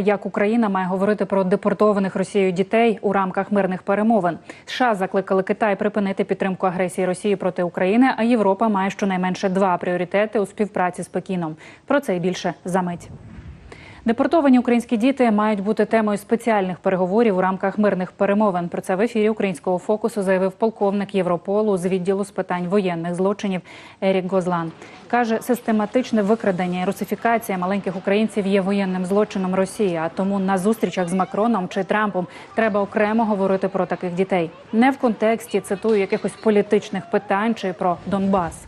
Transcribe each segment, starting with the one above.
Як Україна має говорити про депортованих Росією дітей у рамках мирних перемовин? США закликали Китай припинити підтримку агресії Росії проти України. А Європа має щонайменше два пріоритети у співпраці з Пекіном. Про це і більше за мить. Депортовані українські діти мають бути темою спеціальних переговорів у рамках мирних перемовин. Про це в ефірі українського фокусу заявив полковник Європолу з відділу з питань воєнних злочинів Ерік Гозлан. каже, систематичне викрадення і русифікація маленьких українців є воєнним злочином Росії. А тому на зустрічах з Макроном чи Трампом треба окремо говорити про таких дітей, не в контексті цитую якихось політичних питань чи про Донбас.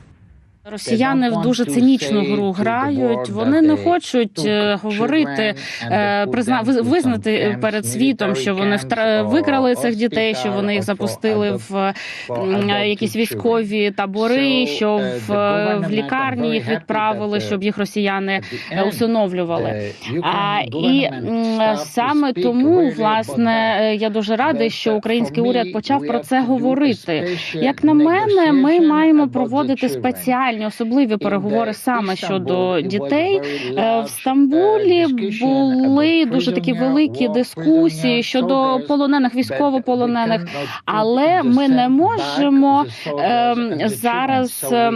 Росіяни в дуже цинічну гру грають. Вони не хочуть е, говорити, е, призна визнати перед світом, що вони викрали цих дітей, що вони їх запустили в якісь військові табори, що в, в лікарні їх відправили, щоб їх росіяни е, усиновлювали. А і саме тому власне я дуже радий, що український уряд почав про це говорити. Як на мене, ми маємо проводити спеціальні особливі переговори саме щодо дітей. Е, В Стамбулі були дуже такі великі дискусії щодо полонених, військовополонених, але ми не можемо ем, зараз е,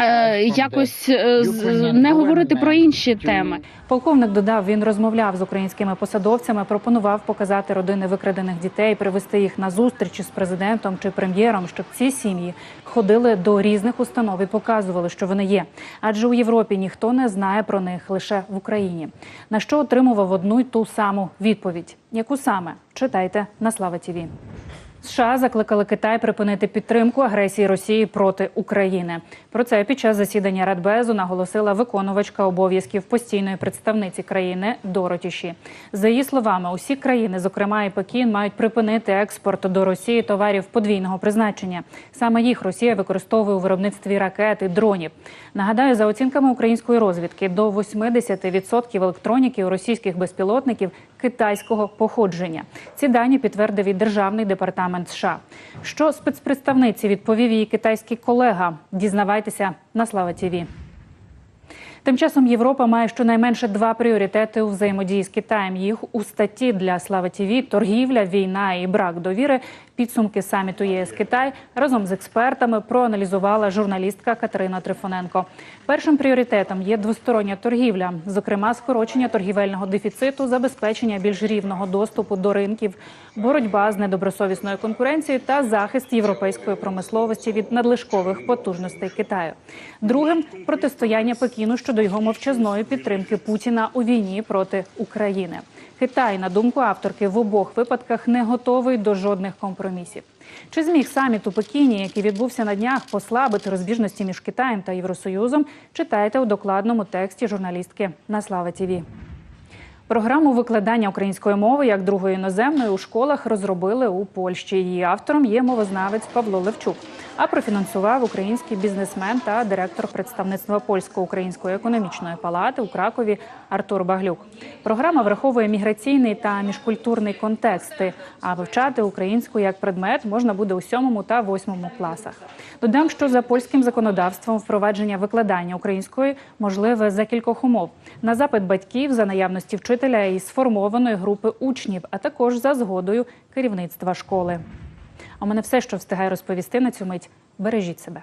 е, якось е, з- не говорити про інші теми. Полковник додав, він розмовляв з українськими посадовцями, пропонував показати родини викрадених дітей, привести їх на зустрічі з президентом чи прем'єром, щоб ці сім'ї ходили до різних установ і показували, що вони є. Адже у Європі ніхто не знає про них лише в Україні. На що отримував одну й ту саму відповідь. Яку саме читайте на Слава Тіві. США закликали Китай припинити підтримку агресії Росії проти України. Про це під час засідання Радбезу наголосила виконувачка обов'язків постійної представниці країни Дороті Ші. За її словами, усі країни, зокрема і Пекін, мають припинити експорт до Росії товарів подвійного призначення. Саме їх Росія використовує у виробництві ракет і дронів. Нагадаю, за оцінками української розвідки, до 80% електроніки у російських безпілотників китайського походження. Ці дані підтвердив і державний департамент США. Що спецпредставниці відповів її китайський колега? Дізнавайтеся на Слава Тіві. Тим часом Європа має щонайменше два пріоритети у взаємодії з Китаєм. Їх у статті для Слава ТІВІ торгівля, війна і брак довіри. Підсумки саміту ЄС Китай разом з експертами проаналізувала журналістка Катерина Трифоненко. Першим пріоритетом є двостороння торгівля, зокрема скорочення торгівельного дефіциту, забезпечення більш рівного доступу до ринків, боротьба з недобросовісною конкуренцією та захист європейської промисловості від надлишкових потужностей Китаю. Другим протистояння Пекіну щодо його мовчазної підтримки Путіна у війні проти України. Китай, на думку авторки, в обох випадках не готовий до жодних компромісів. Чи зміг саміт у Пекіні, який відбувся на днях, послабити розбіжності між Китаєм та Євросоюзом? Читайте у докладному тексті журналістки на Слава Тіві. Програму викладання української мови як другої іноземної у школах розробили у Польщі. Її автором є мовознавець Павло Левчук. А профінансував український бізнесмен та директор представництва польсько-української економічної палати у Кракові Артур Баглюк. Програма враховує міграційний та міжкультурний контексти. А вивчати українську як предмет можна буде у сьомому та восьмому класах. Додам, що за польським законодавством впровадження викладання української можливе за кількох умов на запит батьків за наявності вчителя і сформованої групи учнів, а також за згодою керівництва школи. А у мене все, що встигаю розповісти на цю мить. Бережіть себе.